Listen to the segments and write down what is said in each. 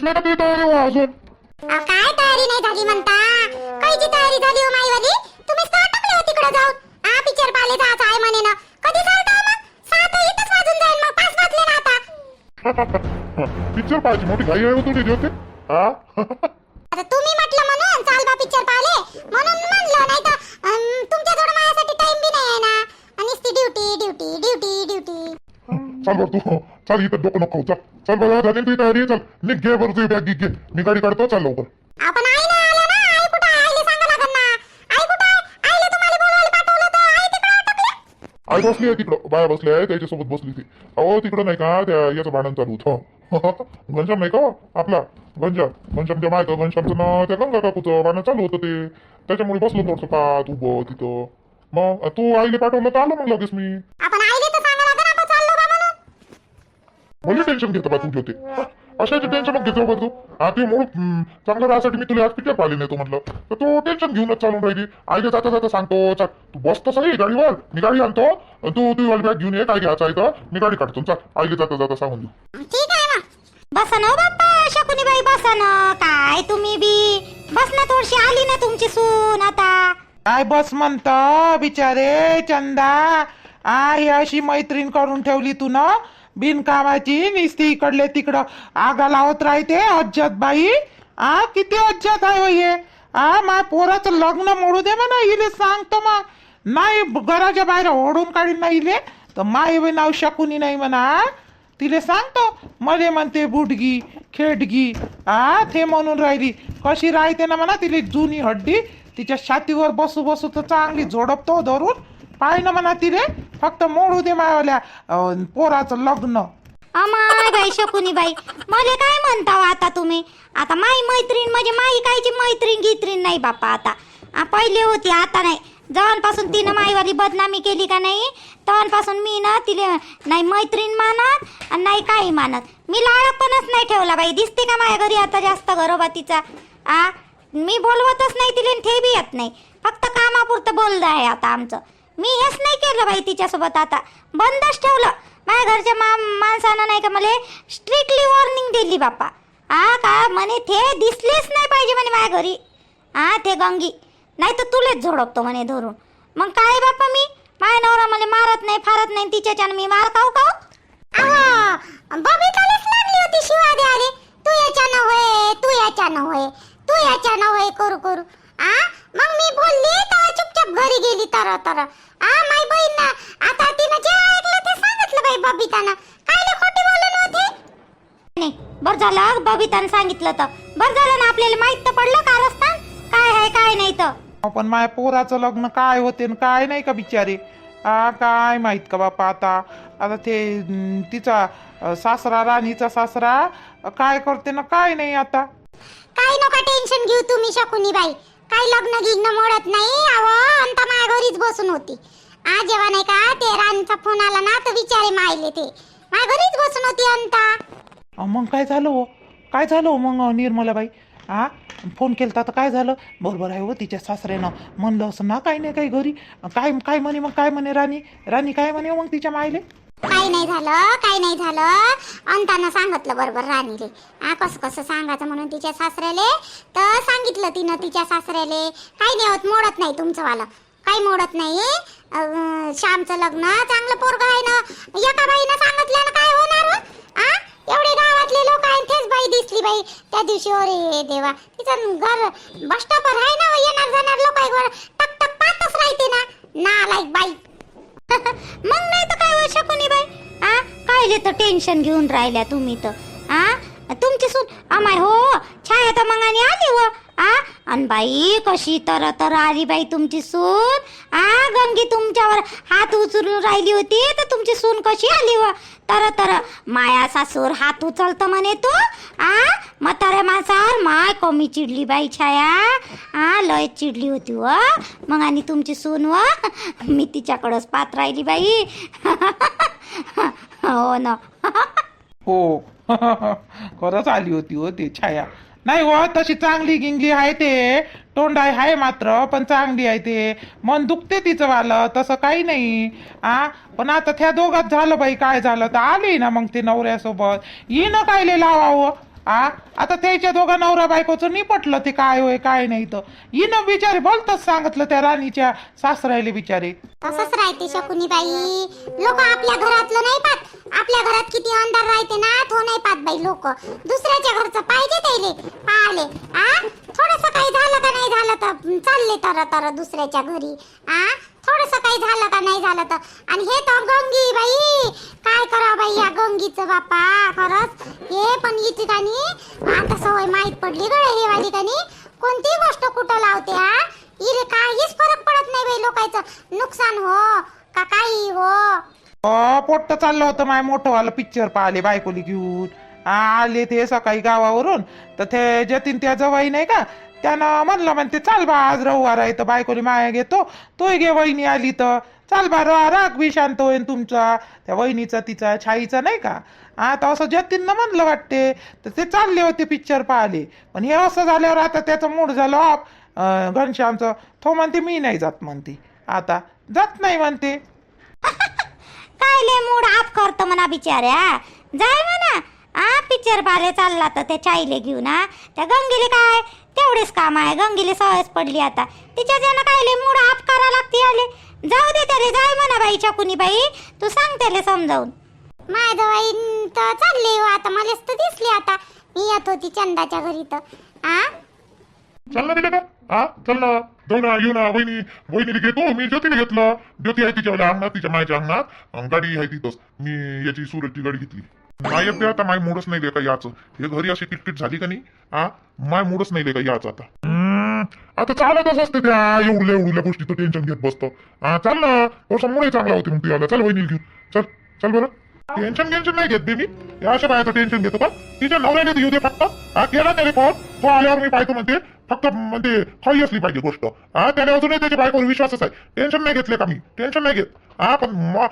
झालीच नाही का तयारी वा अजून अहो, काय तयारी नाही झाली म्हणता? कायची तयारी झाली हो माईवाली. तुम्हीच तर अटकले हो तिकडे जाऊन. आ पिक्चर पाहिले जायचं आहे म्हणे ना. कधी चालता हो मग? सात इथंच वाजून जाईल मग. पाच वाजले ना आता. पिक्चर पाहायची मोठी घाई आहे हो तुझी ज्योती हा आता तुम्ही म्हटलं म्हणून चाल बा पिक्चर पाहिले म्हणून म्हणलं नाही तर तुमच्या जवळ माझ्यासाठी टाइम बी नाही आहे ना आणि ती ड्युटी ड्युटी ड्युटी ड्युटी चाल बरं तू चाल इथं डोकं नको. चल चल बरं झाली ना तुझी तयारी चल. निघ घे बरं तुझी बॅग घे. मी गाडी काढतो चाल लवकर. आपण आई नाही आल्या ना? आई कुठं आहे? आईला सांगा लागन ना. आई कुठं आहे? आईला तुम्हाला बोलवायला पाठवलं तर आई तिकडे अटकली. आई बसली आहे तिकडं. बाया बसली आहे त्याच्यासोबत बसली ती. अहो तिकडं नाही का? त्या याचं भांडण चालू होतं. घनश्याम नाही का? आपला. घनश्याम. घनश्यामच्या माहीत घनश्यामचं नाव त्या गंगा काकूचं भांडण चालू होतं ते. त्याच्यामुळे बसलो थोडंसं पाहत उभं तिथं. मग तू आईला पाठवलं तर आलो मग लगेच मी आपण आईला तर सांगा लागन आपण चाललो बा म्हणून म्हणजे टेन्शन घेतो बा तू होते अशाचे टेन्शन मग घेतो बरं तू. हा ते म्हणून हम्म, चांगलं राहण्यासाठी मी तुला आज पिक्चर पाहिले नाही तो म्हटलं. तर तू टेन्शन घेऊनच चालून राहिली. आईला जाता जाता सांगतो चाल तू बस तर सही गाडीवर. मी गाडी आणतो. आणि तू तू वाली बॅग घेऊन ये काय घ्यायचं आहे तर. मी गाडी काढतो. चाल आईला जाता जाता सांगून देऊ. ठीक आहे मग बसा ना हो बाप्पा शकुनीबाई बसा ना. काय तुम्ही बी? बस ना थोडीशी आली ना तुमची सून आता. काय बस म्हणत बिचारे चंदा. आ ही अशी मैत्रीण करून ठेवली तू ना. बिनकामाची निस्ती इकडले तिकडं. आगा लावत राहते अज्जत बाई. आ किती अज्जत आहे हे? आ माय पोराचं लग्न मोडू दे म्हणा इले सांगतो मग नाही घराच्या बाहेर ओढून काढीन ना इले. तर माय बी नाव शकुनी नाही म्हणा. तिले सांगतो मले म्हणते बुडगी खेडगी. आ ते म्हणून राहिली. कशी राहते ना म्हणा तिले जुनी हड्डी. तिच्या छातीवर बसू बसू तर चांगली झोडपतो धरून. पाय ना म्हणा तिले फक्त मोडू दे मायावाल्या. अं, पोराचं लग्न. अमाय बाई शकुनी बाई. मला काय म्हणता हो आता तुम्ही? आता माई मैत्रीण म्हणजे माई कायची मैत्रीण गित्रीण नाही बापा आता. आ, पहिले होती आता नाही. जवळपासून तिनं माईवाली बदनामी केली का नाही? तवनपासून मी ना तिले नाही मैत्रीण मानत आणि नाही काही मानत. मी लाळपणच नाही ठेवला बाई. दिसते का माझ्या घरी आता जास्त घरोबातीचा? आ मी बोलवतच नाही तिला आणि येत नाही. फक्त कामापुरतं बोलणं आहे आता आमचं. मी हेच नाही केलं बाई तिच्यासोबत आता. बंदच ठेवलं. माझ्या घरच्या मा माणसानं नाही का मला स्ट्रिक्टली वॉर्निंग दिली बाप्पा. आ का म्हणे ते दिसलेच नाही पाहिजे म्हणे माझ्या घरी. हा ते गंगी. नाही तर तुलेच झोडपतो म्हणे धरून. मग काय बाप्पा मी? माझ्या नवरा मला मारत नाही फारत नाही तिच्याच्यानं मी मार खाऊ खाऊ? बबितालाच लागली होती शिवा द्याले तू याच्यानं होय तू याच्यानं होय तू याच्यानं होय करू करू. आ मग मी बोलली घरी गेली तर तर. आ माय बहीण ना आता तिनं जे ऐकलं ते सांगितलं बाई बबितानं. कायले खोटी बोलून होते? नाही बर झालं बबितानं सांगितलं तर बर झालं ना आपल्याला माहीत तर पडलं कारस्थान काय आहे काय नाही तर पण माझ्या पोराचं लग्न काय होते न काय नाही का बिचारे? आ काय माहीत का बापा आता? आता ते अं, तिचा अं, सासरा राणीचा सासरा अं, काय करते ना काय नाही आता? काही नका टेन्शन घेऊ तुम्ही शकुनी बाई. काय लग्न गिग्न मोडत नाही अहो अंता माघरीच घरीच बसून होती. आज जेव्हा नाही का ते राणीचा फोन आला ना तर विचारे मायले ते. माघरीच बसून होती अंता अहो मग काय झालं हो? काय झालं हो मग निर्मलाबाई? हा फोन केलता तर काय झालं? बरोबर आहे हो तिच्या सासऱ्यानं म्हणलं असं ना काही नाही काही घरी. काय काय म्हणे मग काय म्हणे राणी? राणी काय म्हणे हो मग तिच्या मायले? काही नाही झालं काही नाही झालं. अंतानं सांगितलं बरोबर राणीले. आ कसं कसं सांगायचं म्हणून तिच्या सासऱ्याले? तर सांगितलं तिनं तिच्या सासऱ्याले. काही नाही होत मोडत नाही तुमचं वालं काही मोडत नाही. श्यामचं लग्न चांगलं पोरग आहे ना. एका बाईनं सांगितलं ना काय होणार? आ एवढे गावातले लोक आहेत तेच बाई दिसली बाई. त्या दिवशी अरे देवा तिचं घर बस स्टॉपवर आहे ना येणार जाणार लोक टक टक पाहतच राहते ना. नालायक बाई. मग नाही तर काय होऊ कोणी बाई? आ? कायले तर टेन्शन घेऊन राहिल्या तुम्ही तर. आ? तुमची सून अमाय हो छाया तर मग आणि आली व. आ? अन बाई कशी तर तर आली बाई तुमची सून? आ गंगी तुमच्यावर हात उचलून राहिली होती तर तुमची सून कशी आली व? तर तर माया सासूर हात उचलतं म्हणे तू? आ? म्हाताऱ्या माणसावर माय कमी चिडली बाई छाया. आ लय चिडली होती व. मग आणि तुमची सून व? मी तिच्याकडंच पाहत राहिली बाई. हो ना. हो. खरंच आली होती हो ते छाया. नाही हो तशी चांगली गिंगी आहे ते. तोंड आहे मात्र पण चांगली आहे ते. मन दुखते तिचं वालं तसं काही नाही. आ पण आता त्या दोघात झालं बाई काय झालं? तर आली ना मग ते नवऱ्यासोबत. येईन कायले लावावं? आ? आता त्याच्या दोघा नवरा बायकोचं निपटलं ते काय होय काय नाही तर येणं बिचारी बोलतच सांगितलं त्या राणीच्या सासरायले बिचारी. तसंच राहते शकुनी बाई लोक आपल्या घरातलं नाही पाहत. आपल्या घरात किती अंधार राहते ना तो नाही पाहत बाई लोक. दुसऱ्याच्या घरचं पाहिजे त्याले. पाहले. आ? थोडस काही झालं का नाही झालं तर चालले तर तर दुसऱ्याच्या घरी. आ? थोडस काही झालं का नाही झालं तर? आणि हे तर गंगी बाई काय करा बाई या गंगीच बापा खरंच? हे पण ही ठिकाणी आता सवय माहीत पडली गळे हे वाली ठिकाणी कोणती गोष्ट कुठं लावते हा? इरे काहीच फरक पडत नाही बाई लोकांचं. नुकसान हो का काही हो? पोट्ट चाललं होतं माय मोठं वालं पिक्चर पाहिले बायकोली घेऊन. आले ते सकाळी गावावरून. तर ते जतीन त्या जवाई नाही का त्यानं म्हणलं म्हणते चाल बा आज रविवार आहे तर बायकोली माया घेतो. तोय घे वहिनी आली तर. चाल बा रा राग बी शांत होईन तुमचा. त्या वहिनीचा तिचा छाईचा नाही का? आता असं जतीननं म्हणलं वाटते. तर ते चालले होते पिक्चर पाहिले पण हे असं झाल्यावर आता त्याचं मूड झालं ऑफ घनश्यामचं. तो म्हणते मी नाही जात म्हणते. आता जात नाही म्हणते. काय मूड ऑफ करतो म्हणा बिचाऱ्या. जाय म्हणा. आ पिक्चर पाले चालला तर त्या चाईले घेऊन हा त्या गंगीले काय? तेवढेच काम आहे गंगीले सवयच पडली आता. तिच्या ज्यानं काय ले मूड ऑफ करा लागते आले जाऊ दे त्याले जाय म्हणा बाई चकुनी बाई. तू सांग त्याले समजावून. माझ्या जवाई तर चालले हो आता. मलाच तर दिसली आता. मी येत होती चंदाच्या घरी तर. आ? चल ना दिले का? हा चल ना. जाऊ ना येऊ ना वहिनी. वहिनीला घेतो. मी ज्योतीला घेतलं. ज्योती आहे तिच्या अंगणात तिच्या मायच्या अंगणात. अं, गाडी आहे तिथंच. मी याची सुरतची गाडी घेतली. माय येते आता माय मूडच नाही दे का हे घरी अशी किटकिट झाली का नाही? हा माय मूडच नाही दे याच आता. आता चालतच असते त्या एवढल्या एवढल्या गोष्टी तो टेन्शन घेत बसतो. हा चाल ना. थोडसा मुळे चांगला होते मग तुला चल वहिनीला घेऊन. चल चल बरं. टेन्शन टेन्शन नाही घेत बे मी या अशा बायाचं टेन्शन घेतो का तिच्या नवऱ्याने येऊ दे फक्त. हा केला त्याने फोन तो आल्यावर मी पाहतो म्हणते. फक्त म्हणते खरी असली पाहिजे गोष्ट. हा त्याने अजूनही त्याच्या बायकोवर विश्वासच आहे. टेन्शन नाही घेतले का मी? टेन्शन नाही घेत. हा पण म-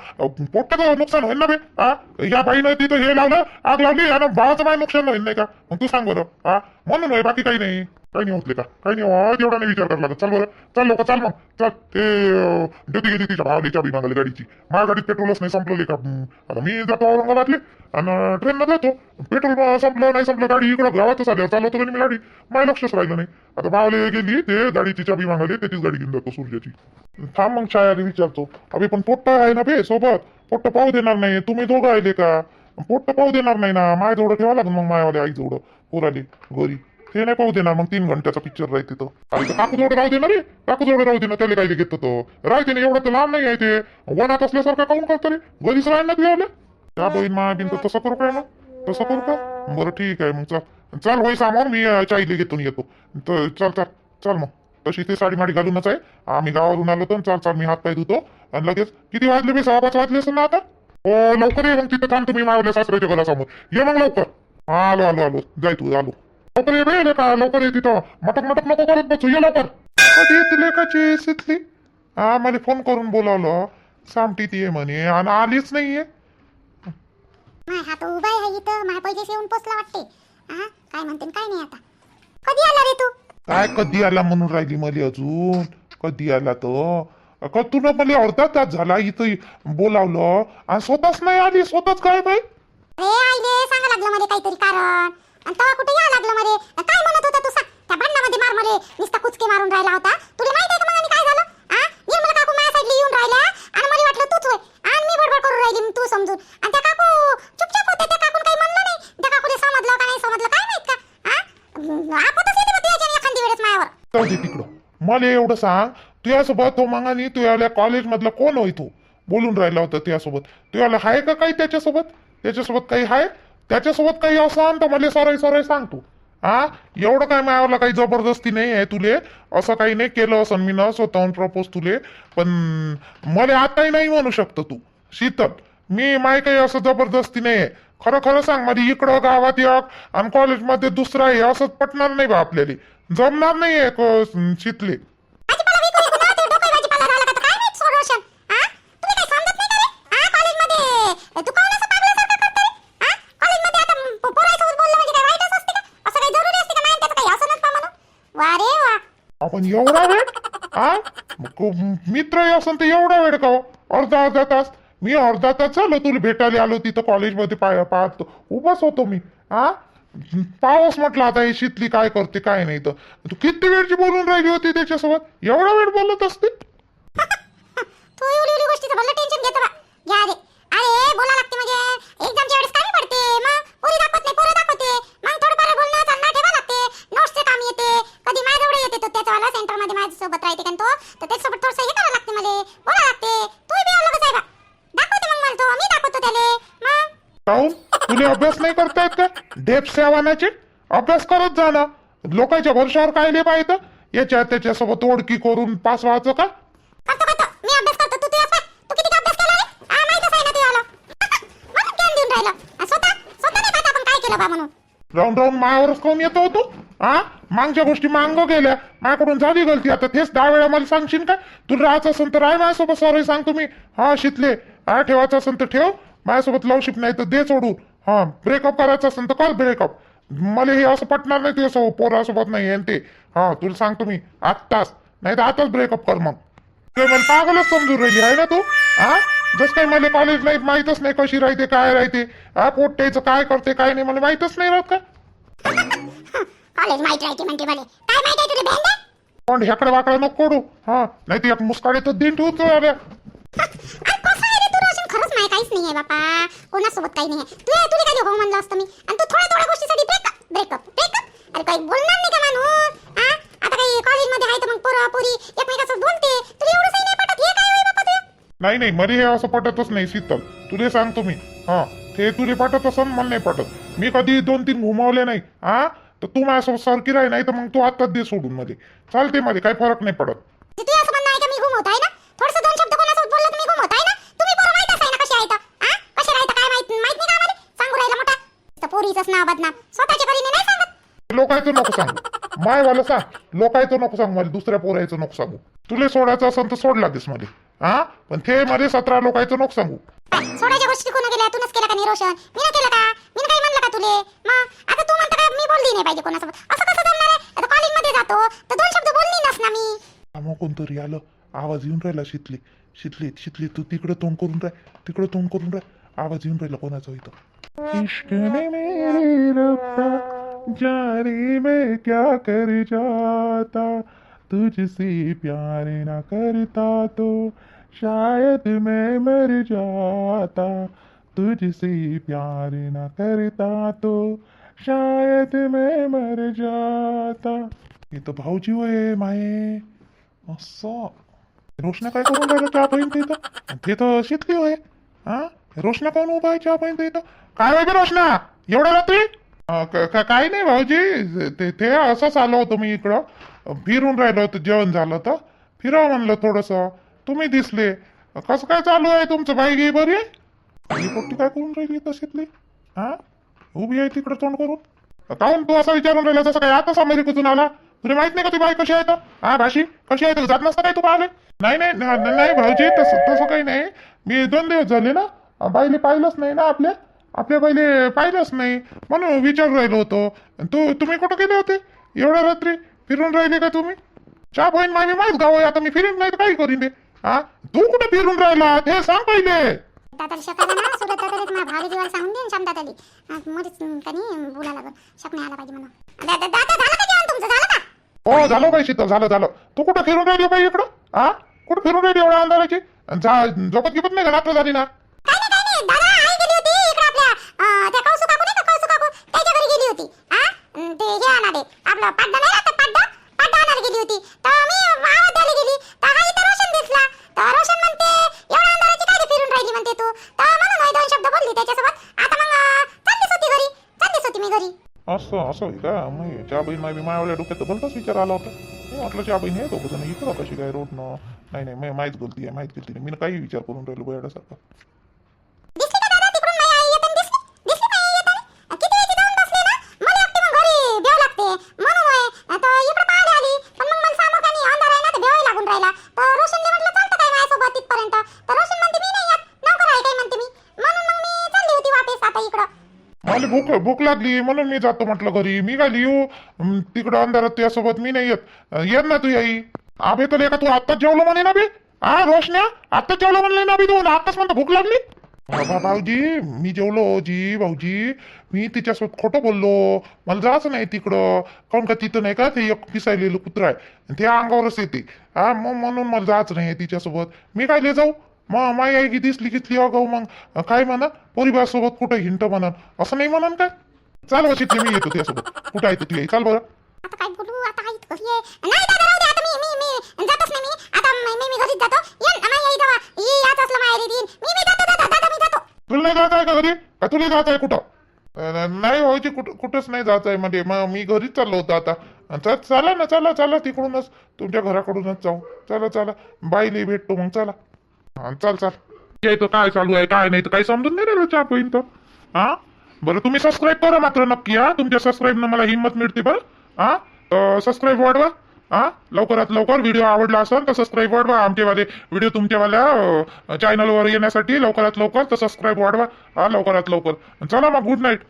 नुकसान होईल ना बे. हा या बाईनं तिथं हे लावलं आग लावली आणि बाळाचं माय नुकसान होईल नाही का? मग तू सांग बरं. हा म्हणून होय बाकी काही नाही. काही नाही होतले का? काही नाही हो एवढा नाही विचार करायला लागत चल बरं. चल लोक चाल मग. चल. ते डबी गेली तिच्या भावाली चाबी मागली गाडीची. माझ्या गाडीत पेट्रोलच नाही संपलं का आता मी जातो औरंगाबादले आणि ट्रेननं जातो. पेट्रोल संपलं नाही संपलं गाडी इकडं गावातच आली चालवतो मी गाडी. माझ्या लक्षच राहिलं नाही. आता भावाले गेली ते गाडीची चाबी मागाली त्याचीच गाडी घेऊन जातो सूर्याची. थांब मग छायाने विचारतो. अबे पण पोट्ट आहे ना बे सोबत. पोट्ट पाहू देणार नाही. तुम्ही दोघं आले का? पोट्ट पाहू देणार नाही ना. माय जवळ ठेवा लागेल मग मायावाले आई जवळ पोराले घरी. ते नाही पाहू देणार मग तीन घंट्याचा पिक्चर राहते तो. अरे काकू जवळ राहू देणार रे. काकू जवळ राहू देणार त्याला काही घेतो तो. राहते ना एवढं तर लांब नाही आहे ते. वनात असल्यासारखं काऊन करतो रे? घरीच राहणार ना त्या बहीण मा बिन तर तसं करू काय ना तसं करू का? बरं ठीक आहे मग चल चल होई सामान मी अं, चायले घेतो येतो. तर चल चल चल मग. तशी ते साडी माडी घालूनच आहे. आम्ही गावावरून आलो तर चाल चाल मी हात पाय धुतो. आणि लगेच किती वाजले मी सहा पाच वाजले असं ना आता? हो लवकर ये मग तिथं थांब तुम्ही मावल्या सासऱ्याच्या घरासमोर. ये मग लवकर. आलो आलो आलो. जाय तू आलो. लवकर ये बे लेका लवकर ये तिथं मटक मटक नको करत बसू ये लवकर। कधी येते लेकाची हा मला फोन करून बोलावलं. सामटीत ये म्हणे आणि आलीच नाहीये. माय हा तो उभा आहे इथं माय पैसे येऊन पोचला वाटते. आ काय म्हणते न काय नाही आता. कधी आला रे तू? काय कधी आला म्हणून राहिली मला अजून? कधी आला तो? का तुला मला अर्धा तास झाला इथं बोलावलं. आणि स्वतःच नाही आली स्वतःच काय बाई? अरे आईले सांगा लागलं मध्ये काहीतरी कारण. आणि तवा कुठे या लागलं मरे? काय म्हणत होता तू सांग त्या भांडणामध्ये मार मरे. नुसता कुचके मारून राहिला होता. तुला माहिती आहे का मला काय झालं? आ? निर्मला काकू माझ्या साईडला येऊन राहिल्या. आणि मला वाटलं तूच होय. आणि मी बडबड करून राहिली तू समजून. आणि त्या काकू चुपचाप होते त्या काकून काही म्हणलं नाही. त्या काकूने समजलं का नाही समजलं काय माहीत का? आ? आपतच येते मग तुझ्या एखादी वेळेस माझ्यावर जाऊ दे तिकडं. मला एवढं सांग. तुझ्यासोबत तो मंगानी तुझ्या कॉलेजमधला कोण होय तू? बोलून राहिला होता तुझ्यासोबत. तुझ्याला आहे का काही त्याच्यासोबत? त्याच्यासोबत काही आहे त्याच्यासोबत काही असं तर मला सरळ सरळ सांग तू हा एवढं काय मायावरला काही जबरदस्ती नाही आहे तुले. असं काही नाही केलं असं मी न स्वतःहून प्रपोज तुले. पण मला आताही नाही म्हणू शकतो तू. शीतल मी माय काही असं जबरदस्ती नाही आहे. खरं खरं सांग माझी इकडं गावात एक आणि कॉलेजमध्ये दुसरा आहे असंच पटणार नाही बा आपल्याला. जमणार नाही आहे शितले भाजीपाला विकून विकून ना ते डोकं भाजीपाला झाला का तर काय माहीत सोड रोशन हा तुम्ही काही समजत नाही का रे हा कॉलेजमध्ये तू काऊन असं पागलासारखं करतो रे हा कॉलेजमध्ये आता प- पोरासोबत बोलणं म्हणजे काय वाईटच असते का असं काही जरुरी असते का माहिती पण एवढा वेळ? हा मग मित्र असं तर एवढा वेळ का हो? अर्धा अर्धा तास? मी अर्धा तास झालं तुला भेटायला आलो तिथं कॉलेजमध्ये पाय पाहतो. उभाच होतो मी. हा पाऊस म्हटलं आता हे शीतली काय करते काय नाही तर तू किती वेळची बोलून राहिली होती त्याच्यासोबत? एवढा वेळ बोलत असते? अरे बोला लागते म्हणजे. एक्झामच्या वेळेस काय पडते? मग पोरी दाखवत नाही पोरं दाखवते. मग थोडं बोलणं चालणं ठेवा लागते नोट्सचे काम येते कधी माझ्याजवळ येते तो त्याच्यावाला सेंटरमध्ये माझ्यासोबत राहते का तो. तर त्याच्यासोबत थोडंसं हे करावं लागते मला. बोला लागते. तू बी अलगच आहे बा दाखवते मग मला तो. मी दाखवतो त्याले. मग? काहून? तुला अभ्यास नाही करता येत का? डेप सेवानाचे? अभ्यास करत जा ना. लोकांच्या भरोशावर काय लिहि पाहिजे याच्या त्याच्यासोबत ओळखी करून पास व्हायचं का? करतो करतो. मी अभ्यास करतो. तू तुझ्या पाय तू किती अभ्यास केला रे? आ माहितच आहे ना तुझ्याला. म्हणून ज्ञान देऊन राहिलं. आ, स्वतः स्वतः नाही पाहत आपण काय केलं बा म्हणून. राऊंड राऊंड मायावरच खाऊन येतो तू? हा? मागच्या गोष्टी मांग गेल्या. माझ्याकडून झाली गलती. आता तेच दहा वेळा मला सांगशील का? तुला राहायचं असेल तर राय माझ्यासोबत सॉरी सांगतो मी. हा शितले. हा ठेवायचं असेल तर ठेव. माझ्यासोबत लवशिप नाही तर दे सोडून. हा ब्रेकअप करायचं असेल तर कर ब्रेकअप मला हे असं पटणार नाही तुझ्यासोबत. पोरासोबत नाही ते. हा तुला सांगतो मी. आत्ताच. नाही तर आताच ब्रेकअप कर मग. ते मला पागलच समजून राहिली आहे ना तू? हा? जस काही मला कॉलेज लाईफ माहीतच नाही कशी राहते काय राहते. हा पोट्याचं काय करते काय नाही मला माहीतच नाही राहत का? कॉलेज माहीत राहते म्हणते मला काय माहीत आहे तुला भेंडे? पण ह्याकडे वाकडे नको करू. हा नाही तर एक मुस्काडे तर दिन ठेवतो अरे अरे कसं आहे रे तू रोशन खरंच नाही काहीच नाही आहे बापा. कोणासोबत काही नाही आहे तू तुला काय हो म्हणलं असतं मी? आणि तू थोड्या थोड्या गोष्टीसाठी ब्रेकअप ब्रेकअप ब्रेकअप अरे काही बोलणार नाही का माणूस? हा आता काही कॉलेजमध्ये आहे तर मग पोरं पोरी एकमेकासोबत बोलते. तुला एवढं सही नाही पटत? हे काय होय बापा तुझं नाही नाही मला हे असं पटतच नाही शीतल. तुले सांगतो मी. हा ते तुले पटत असन मला नाही पटत. मी कधी दोन तीन घुमावले नाही. हा तर तू माझ्यासोबत सारखी राही नाही तर मग तू आत्ताच दे सोडून मध्ये. चालते मध्ये काही फरक नाही पडत. तू असं म्हणणं आहे का मी घुमवत आहे ना? थोडंसं दोन शब्द कोणासोबत बोललं तर मी घुमवत आहे ना? तुम्ही पोरं माहितच आहे ना कशी आहेत हा कशी राहतं काय माहीत माहीत नाही का आम्हाला? सांगू राहिला मोठा. तर पोरीचंच नाव बदनाम. स्वतःच्या परीने नाही सांगत. लोकायचं नको सांगू. मायवाला सांग. लोकायचं नको सांग मला दुसऱ्या पोरायचं नको सांगू. तुले सोडायचं असेल तर सोड लागेस मध्ये हा पण ते मध्ये सतरा लोकायचं नको सांगू. सोडायच्या गोष्टी कोणा केल्या? तूनच केला का निरोशन मी केलं का? मी काही म्हणलं का तुले? मग? आता तू म्हणता मी बोलली नाही पाहिजे कोणासोबत असं कसं जमणार आहे आता कॉलेजमध्ये जातो तर दोन शब्द बोलली नस ना मी मग कोणतरी आलं आवाज येऊन राहिला शितली शितली शितली तू तिकडे तोंड करून राह तिकडे तोंड करून राह आवाज येऊन राहिला कोणाचा इथं इश्क ने मेरे रब्बा जाने मैं क्या कर जाता तुझसे प्यार ना करता तो शायद मैं मर जाता तुझसे प्यार ना करता तो शायद मैं मर जाता। हे तर भाऊजी होय माये असं रोशना काय करून राहिलं चहा पाहिजे तिथं ते तर शेतकी होय. हा? रोशना कोण उभा आहे चहा पाहिजे तर काय होय रोशना? एवढ्या रात्री? काय नाही भाऊजी. ते ते असंच आलो होतो मी इकडं. फिरून राहिलो होतो जेवण झालं तर. फिरावं म्हणलं थोडंसं. तुम्ही दिसले. कसं काय चालू आहे तुमचं? बाई घे बरी आहे? पोट्टी काय करून राहिली तशीतली हा? उभी आहे तिकडं तोंड करून. काहून तू असं विचारून राहिला जसं काय आताच अमेरिकेतून आला. तुला माहीत नाही का ती बाई कशी आहे तर? हा भाशी कशी आहे तर? जात नसता काय तू पाहिले नाही नाही नाही भाऊजी तसं तसं काही नाही. मी दोन दिवस झाले ना बाईले पाहिलंच नाही ना आपल्या. आपल्या बाईले पाहिलंच नाही. म्हणून विचारून राहिलो होतो. तू तुम्ही कुठं गेले होते? एवढ्या रात्री फिरून राहिले का तुम्ही? चा बहीण माझी माझ गाव आहे. आता मी फिरून नाही तर काही करीन ते हा? तू कुठं फिरून राहिला हे सांग पहिले. दादाला शकायला ना सुरत दादाला मला भारी जीवाला सांगून दे शाम दादाली मध्येच का नाही बोला लागल. शकणे आला पाहिजे म्हणून दादा दादा झालं का जेवण तुमचं? झालं का? हो झालं बाई शीतल झालं झालं. तू कुठं फिरून राहिली बाई इकडं? हा कुठं फिरून राहिली एवढ्या अंधाराची? झोपत गिपत नाही का? रात्र झाली ना? काय नाही काय नाही. दादा आई गेली होती इकडे आपल्या अं, त्या कौसू काकू नाही का कौसू काकू त्याच्या घरी गेली होती हा अं, ते हे आणा दे आपलं पाड्डा नाही राहत पाड्डा पाड्डा आणायला गेली होती तर मी आवाज द्यायला गेली तर हा इथं रोशन दिसला तर रोशन म्हणते एवढ्या अंधाराची काय रे फिरून राहिली म्हणते तू तर म्हणून होय दोन शब्द बोलली त्याच्यासोबत आता मग अं, चाललीच होती घरी चाललीच होती मी घरी असं असं का? मग चहा बहीण माझी मायावल्या डोक्यात तर भलताच विचार आला होता. मी म्हटलं चहा बहीण आहे दोघं जण इकडं कशी काय रोडनं नाही नाही माहीत गलती आहे माहीत गलती नाही मी काही विचार करून राहिलो बयाडासारखा. भूक भूक लागली म्हणून मी जातो म्हटलं घरी. मी काय लिहू अं, तिकडं अंधारात तुझ्यासोबत मी नाही येत. अं, येत ना तू आई. अबे तर एका तू आत्ताच जेवलो म्हणे ना बे? हा रोशन्या? आत्ताच जेवलो म्हणले ना बे तू? आत्ताच म्हणतो भूक लागली? बाबा भाऊजी मी जेवलो जी भाऊजी. मी तिच्यासोबत खोटं बोललो. मला जायचं नाही तिकडं. काऊन का तिथं नाही का? ते एक पिसायलेलं कुत्र आहे. ते अंगावरच येते. हा मग म्हणून मला जायचं नाही तिच्यासोबत. मी काय ले जाऊ? मग माई आई की दिसली की ती अगाऊ मग काय म्हणा? परिवारासोबत कुठं हिंट म्हणन असं नाही म्हणन काय? चाल वशी मी येतो त्यासोबत. कुठं आहे तू ती आई? चाल बरं. आता काय बोलू? आता आई घरी आहे. नाही दादा राहू दे. आता मी मी मी जातच नाही मी. आता मी मी- मी घरीच जातो. ये ना, माई आई दवा ये याच असलं माहेरी देईन मी मी जातो दादा दादा मी जातो. तुला नाही जात आहे का घरी? का तुला जात आहे कुठं? नाही व्हायची कुठं कुठंच नाही जात आहे म्हणजे. मग मी घरीच चाललो होतो आता. चला ना चला चला तिकडूनच. तुमच्या घराकडूनच जाऊ. चला चला. बाईले भेटतो मग चला. हा, चल चल. यायचं काय चालू आहे काय नाही तर काही समजून नाही राहिलं चहा पहिन तर. हा? बरं तुम्ही सबस्क्राईब करा मात्र नक्की हा? तुमच्या सबस्क्राईबनं मला हिंमत मिळते बरं. हा? तर सबस्क्राईब वाढवा. हा? लवकरात लवकर व्हिडिओ आवडला असेल तर सबस्क्राईब वाढवा. आमच्यावाले व्हिडिओ तुमच्यावाल्या चॅनलवर येण्यासाठी लवकरात लवकर तर सबस्क्राईब वाढवा. हा लवकरात लवकर. चला मग गुड नाईट